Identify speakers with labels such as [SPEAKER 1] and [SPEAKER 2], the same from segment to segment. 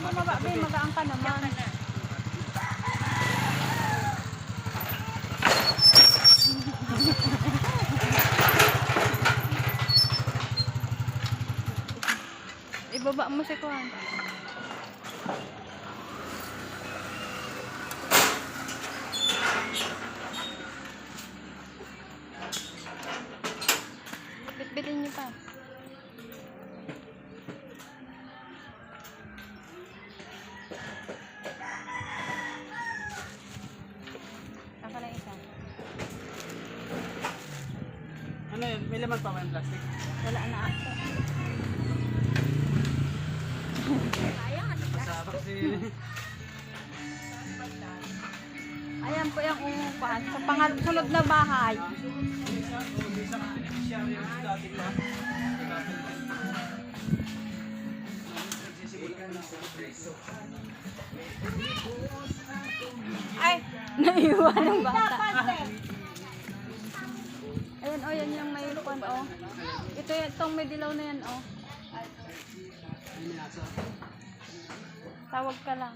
[SPEAKER 1] bumaba, be, magaan ka naman. Ibaba mo si Kuan.
[SPEAKER 2] May laman pa ba yung plastic?
[SPEAKER 1] Wala na ako.
[SPEAKER 2] Masabak si...
[SPEAKER 1] Ayan po yung umupan. Sa pangal sunod na bahay. Ay, naiwan ng bata. Oh, yan yung may pan, oh. Ito yung, itong may dilaw na yan, oh. Tawag ka lang.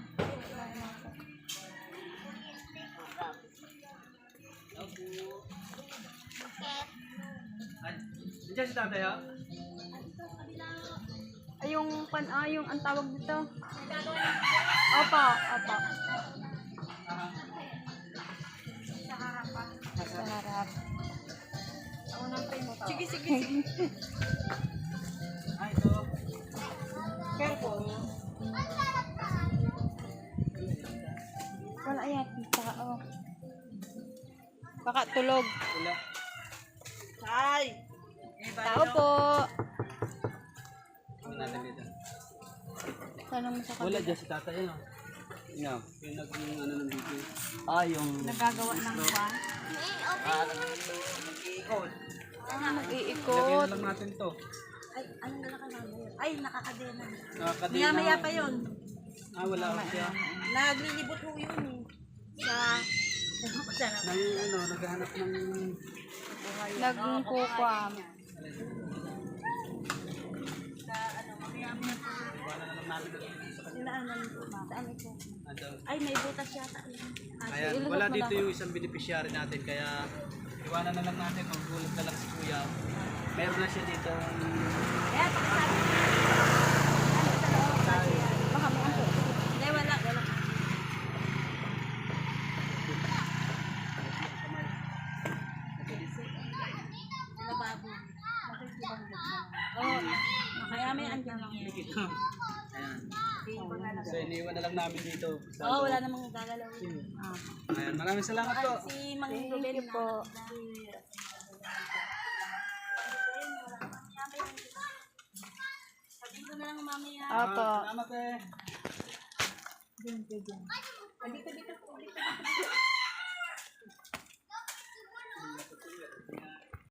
[SPEAKER 2] Diyan si tatay ha?
[SPEAKER 1] Ay, yung pan, ah, yung ang tawag dito. Opo, opo. Sige, sige, sige.
[SPEAKER 2] Ah, ito. Careful.
[SPEAKER 1] Wala yan. Oh. Baka tulog.
[SPEAKER 2] Wala.
[SPEAKER 3] Ay!
[SPEAKER 1] Tao po.
[SPEAKER 2] Ano?
[SPEAKER 1] Tanong mo sa
[SPEAKER 2] Wala
[SPEAKER 1] kanila.
[SPEAKER 2] dyan si tatay ano? No. Yung nag yung ano ng video. Ah, yung...
[SPEAKER 1] Nagagawa ng pan.
[SPEAKER 2] Ah, nag-iikot.
[SPEAKER 1] Ah,
[SPEAKER 2] na lang natin to.
[SPEAKER 3] Ay, anong nakakamaya? Ay, nakakadena.
[SPEAKER 2] Nakakadina.
[SPEAKER 3] Maya-maya pa yun.
[SPEAKER 2] Ah, wala ako siya.
[SPEAKER 3] Naglilibot ho yun eh. Sa...
[SPEAKER 2] Nang ano, naghahanap ng...
[SPEAKER 1] Nagkukwam.
[SPEAKER 2] Wala na lang namin nag
[SPEAKER 3] Sinaanan ko. Saan ito?
[SPEAKER 2] Ano.
[SPEAKER 3] Ay, may butas yata.
[SPEAKER 2] Ayan, wala dito
[SPEAKER 1] lang.
[SPEAKER 2] yung isang beneficiary natin kaya iwanan na lang natin magbulat na lang Meron na siya dito
[SPEAKER 3] Kaya, pakisabi.
[SPEAKER 1] Baka may aso.
[SPEAKER 3] Hindi, wala, wala. Lababo. Oo. Kaya may andyan lang.
[SPEAKER 2] Ayan. So iniwan na lang namin dito. Sa
[SPEAKER 3] Oo, wala
[SPEAKER 2] loob.
[SPEAKER 3] namang gagalawin. Ah.
[SPEAKER 2] Ayan, maraming salamat po.
[SPEAKER 3] Si Mang Ruben na lang mamaya.
[SPEAKER 1] Opo.
[SPEAKER 2] Salamat eh.
[SPEAKER 3] Dito, dito.